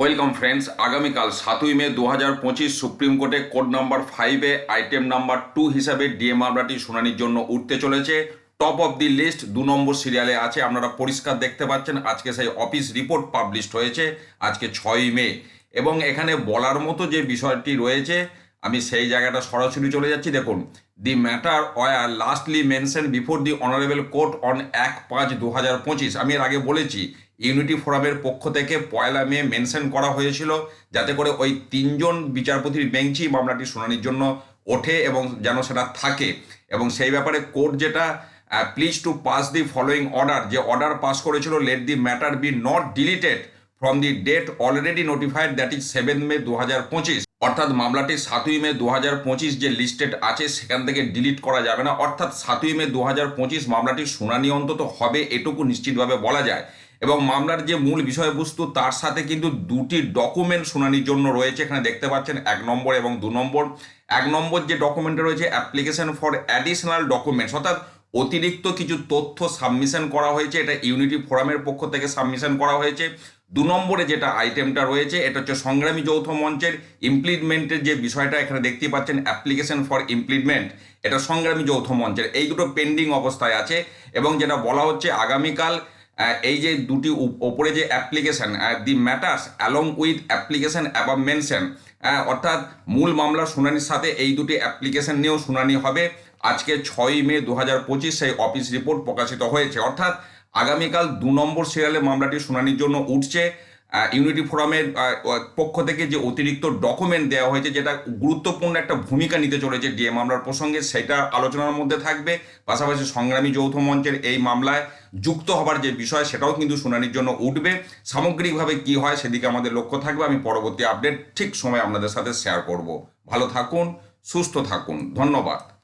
Welcome friends, আগামীকাল সাতই মে দু হাজার পঁচিশ সুপ্রিম কোর্টে কোড নাম্বার ফাইভে আইটেম নাম্বার টু হিসাবে ডিএ মামলাটি শুনানির জন্য উঠতে চলেছে। টপ অফ দি লিস্ট দু নম্বর সিরিয়ালে আছে, আপনারা পরিষ্কার দেখতে পাচ্ছেন, আজকে সেই অফিস রিপোর্ট পাবলিশড হয়েছে, আজকে ছয়ই মে। এবং এখানে বলার মতো যে বিষয়টি রয়েছে, আমি সেই জায়গাটা সরাসরি চলে যাচ্ছি। দেখুন the matter was lastly mention before the honourable court on এক পাঁচ দু হাজার পঁচিশ, আমি এর আগে বলেছি ইউনিটি ফোরামের পক্ষ থেকে পয়লা মে মেনশন করা হয়েছিল যাতে করে ওই তিনজন বিচারপতির বেঞ্চই মামলাটি শুনানির জন্য ওঠে এবং যেন সেটা থাকে। এবং সেই ব্যাপারে কোর্ট যেটা please to pass the following order যে অর্ডার পাস করেছিল let the matter be not deleted from the date already notified that is seven May দু হাজার পঁচিশ। অর্থাৎ মামলাটি সাতই মে দু হাজার পঁচিশ যে লিস্টেড আছে, সেখান থেকে ডিলিট করা যাবে না। অর্থাৎ সাতই মে দু হাজার পঁচিশ মামলাটির শুনানি অন্তত হবে, এটুকু নিশ্চিতভাবে বলা যায়। এবং মামলার যে মূল বিষয়বস্তু তার সাথে কিন্তু দুটি ডকুমেন্ট শুনানির জন্য রয়েছে, এখানে দেখতে পাচ্ছেন এক নম্বর এবং দু নম্বর। এক নম্বর যে ডকুমেন্টে রয়েছে অ্যাপ্লিকেশন ফর অ্যাডিশনাল ডকুমেন্টস অর্থাৎ অতিরিক্ত কিছু তথ্য সাবমিশন করা হয়েছে, এটা ইউনিটি ফোরামের পক্ষ থেকে সাবমিশন করা হয়েছে। দু নম্বরে যেটা আইটেমটা রয়েছে, এটা হচ্ছে সংগ্রামী যৌথ মঞ্চের ইমপ্লিমেন্টের যে বিষয়টা, এখানে দেখতেই পাচ্ছেন অ্যাপ্লিকেশন ফর ইমপ্লিমেন্ট এটা সংগ্রামী যৌথ মঞ্চের, এই দুটো পেন্ডিং অবস্থায় আছে। এবং যেটা বলা হচ্ছে, আগামীকাল এই যে দুটি ওপরে যে application the matters along with application above mention অর্থাৎ মূল মামলার শুনানির সাথে এই দুটি অ্যাপ্লিকেশান নিয়েও শুনানি হবে। আজকে ছয়ই মে দু হাজার পঁচিশ সেই অফিস রিপোর্ট প্রকাশিত হয়েছে। অর্থাৎ আগামীকাল দু নম্বর সিরিয়ালে মামলাটি শুনানির জন্য উঠছে। ইউনিটি ফোরামের পক্ষ থেকে যে অতিরিক্ত ডকুমেন্ট দেওয়া হয়েছে, যেটা গুরুত্বপূর্ণ একটা ভূমিকা নিতে চলেছে ডিএ মামলার প্রসঙ্গে, সেটা আলোচনার মধ্যে থাকবে। পাশাপাশি সংগ্রামী যৌথ মঞ্চের এই মামলায় যুক্ত হবার যে বিষয়, সেটাও কিন্তু শুনানির জন্য উঠবে। সামগ্রিকভাবে কি হয়, সেদিকে আমাদের লক্ষ্য থাকবে। আমি পরবর্তী আপডেট ঠিক সময় আপনাদের সাথে শেয়ার করব। ভালো থাকুন, সুস্থ থাকুন। ধন্যবাদ।